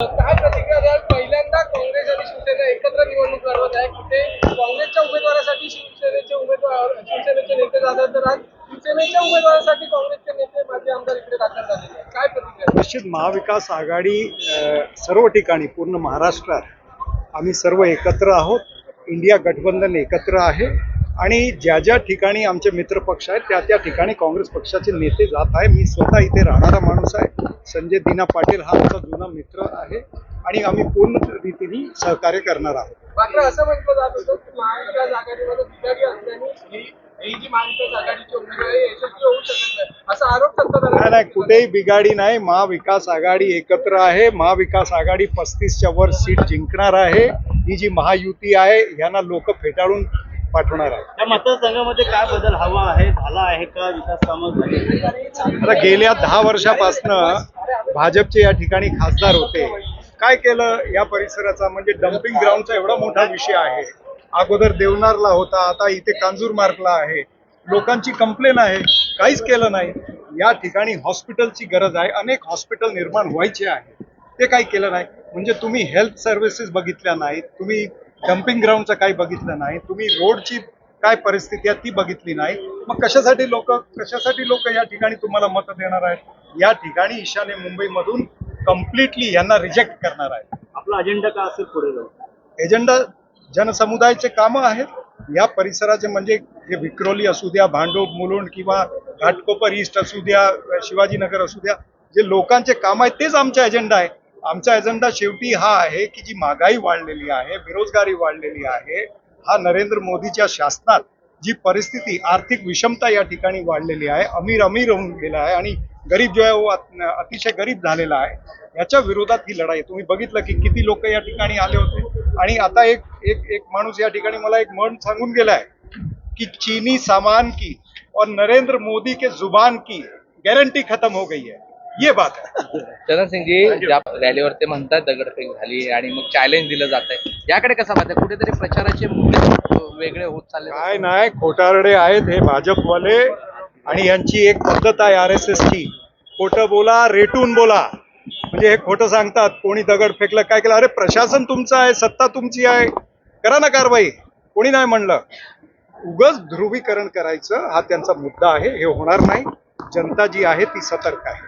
काय प्रतिक्रिया द्याल? पहिल्यांदा काँग्रेस आणि शिवसेना एकत्र निवडणूक लढवत आहे कुठे? काँग्रेसच्या उमेदवारासाठी शिवसेनेचे उमेदवार शिवसेनेचे नेते जातात तर आज शिवसेनेच्या उमेदवारासाठी काँग्रेसचे नेते माझे आमदार इकडे दाखल झाले काय प्रतिक्रिया निश्चित महाविकास आघाडी अ, सर्व ठिकाणी पूर्ण महाराष्ट्रात आम्ही सर्व एकत्र आहोत. इंडिया गठबंधन एकत्र आहे. आणि ज्या ज्या ठिकाणी आमचे मित्र पक्ष आहेत त्या त्या ठिकाणी काँग्रेस पक्षाचे नेते जात आहे मी स्वतः इथे राहणारा माणूस आहे. संजय दिना पाटील हा आमचा जुना मित्र आहे आणि आम्ही पूर्ण रीतीने सहकार्य करणार आहोत. मात्र असं म्हटलं जात होतं की महाविकास आघाडीमध्ये बिघाडी असल्याने ही जी महाविकास आघाडीची उमेदवार आहे यशस्वी होऊ शकत नाही. असा आरोप नाही कुठेही बिघाडी नाही. महाविकास आघाडी एकत्र आहे. महाविकास आघाडी पस्तीसच्या वर सीट जिंकणार आहे. ही जी महायुती आहे यांना लोक फेटाळून पाठवणार आहे त्या मतदारसंघामध्ये काय बदल हवा आहे झाला आहे का? विकास कामं झाली आता गेल्या दहा वर्षापासनं भाजपचे या ठिकाणी खासदार होते. काय केलं या परिसराचा? म्हणजे डम्पिंग ग्राउंडचा एवढा मोठा विषय आहे. अगोदर देवनारला होता आता इथे कांजूर मार्गला आहे. लोकांची कंप्लेन आहे. काहीच केलं नाही. या ठिकाणी हॉस्पिटलची गरज आहे. अनेक हॉस्पिटल निर्माण व्हायचे आहे. ते काही केलं नाही. म्हणजे तुम्ही हेल्थ सर्व्हिसेस बघितल्या नाहीत. तुम्ही डम्पिंग ग्राउंडचं काही बघितलं नाही. तुम्ही रोडची काय परिस्थिती आहे ती बघितली नाही. मग कशासाठी लोक कशासाठी लोक या ठिकाणी तुम्हाला मत देणार आहेत? या ठिकाणी ईशान्य मुंबईमधून कम्प्लिटली यांना रिजेक्ट करणार आहे आपला अजेंडा काय असेल पुढे जाऊन? एजेंडा जनसमुदायाचे कामं आहेत. या परिसराचे म्हणजे हे विक्रोली असू द्या भांडूप मुलुंड किंवा घाटकोपर ईस्ट असू द्या शिवाजीनगर असू द्या जे लोकांचे काम आहेत तेच आमचा एजेंडा आहे. आमचा एजेंडा शेवटी हा आहे की जी महागाई वाढलेली आहे बेरोजगारी वाढलेली आहे हा नरेंद्र मोदीच्या शासनात जी परिस्थिती आर्थिक विषमता या ठिकाणी वाढलेली आहे अमीर अमीर होऊन गेला आहे आणि गरीब जो आहे वो अतिशय गरीब झालेला आहे याच्या विरोधात ही लढाई तुम्ही बघितलं की किती लोक या ठिकाणी आले होते. आणि आता एक एक एक माणूस या ठिकाणी मला एक म्हण सांगून गेलाय की चीनी सामान की और नरेंद्र मोदी के जुबान की गॅरंटी खत्म हो गई है. ये बात चरण सिंगजी ज्या रॅलीवर ते म्हणतात दगडफेक झाली आणि मग चॅलेंज दिलं जात आहे याकडे कसं पाहताय? कुठेतरी प्रचाराचे मुद्दे वेगळे होत चालले काय नाही खोटारडे आहेत हे भाजपवाले आणि यांची एक पद्धत आहे आर एस एस ची. खोटं बोला रेटून बोला. म्हणजे हे खोटं सांगतात कोणी दगड फेकलं काय केलं? अरे प्रशासन तुमचं आहे सत्ता तुमची आहे. करा ना कारवाई. कोणी नाही म्हणलं. उगच ध्रुवीकरण करायचं हा त्यांचा मुद्दा आहे हे होणार नाही. जनता जी आहे ती सतर्क आहे.